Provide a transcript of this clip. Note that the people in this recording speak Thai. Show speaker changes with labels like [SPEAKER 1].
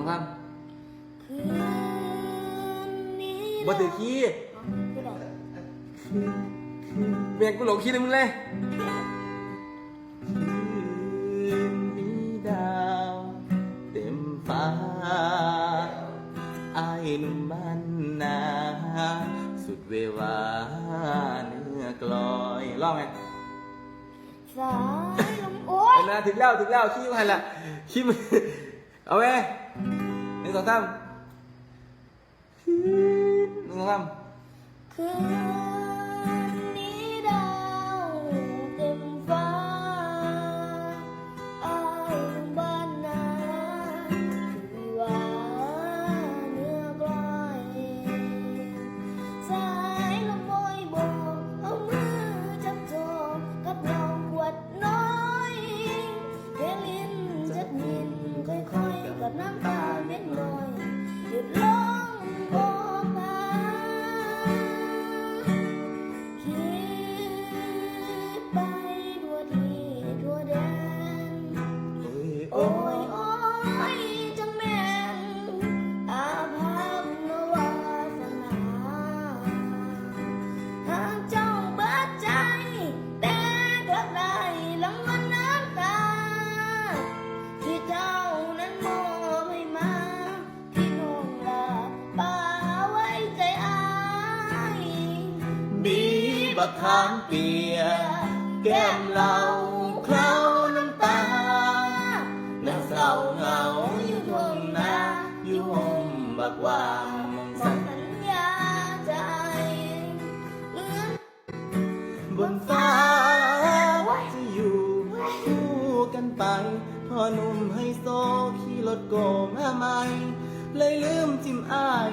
[SPEAKER 1] องสาม
[SPEAKER 2] คืนนี้
[SPEAKER 1] บ่ถือขี้
[SPEAKER 2] คือแบบ
[SPEAKER 1] เบียงกูหลงขี้เลยมึงเลยคืนนี้ดาวเต็มฟ้าอายหนุ่มบ้านนาสุดเววาเนื้อกลอยร้องไง
[SPEAKER 2] สายลมโอ๊ย
[SPEAKER 1] เห็นไหมถึงแล้วถึงแล้วขี้มันละขี้มือ เอาไว้หนึ่งสองสามหนึ่งสองสาม
[SPEAKER 2] คืน บักขามเปีย
[SPEAKER 1] กแก้มเราเคล้า นฟ้าจะอยู่คู่กันไปพ่อหนุ่มให้โซขี่รถโกมาใหม่ เลยลืมจิ้มอาย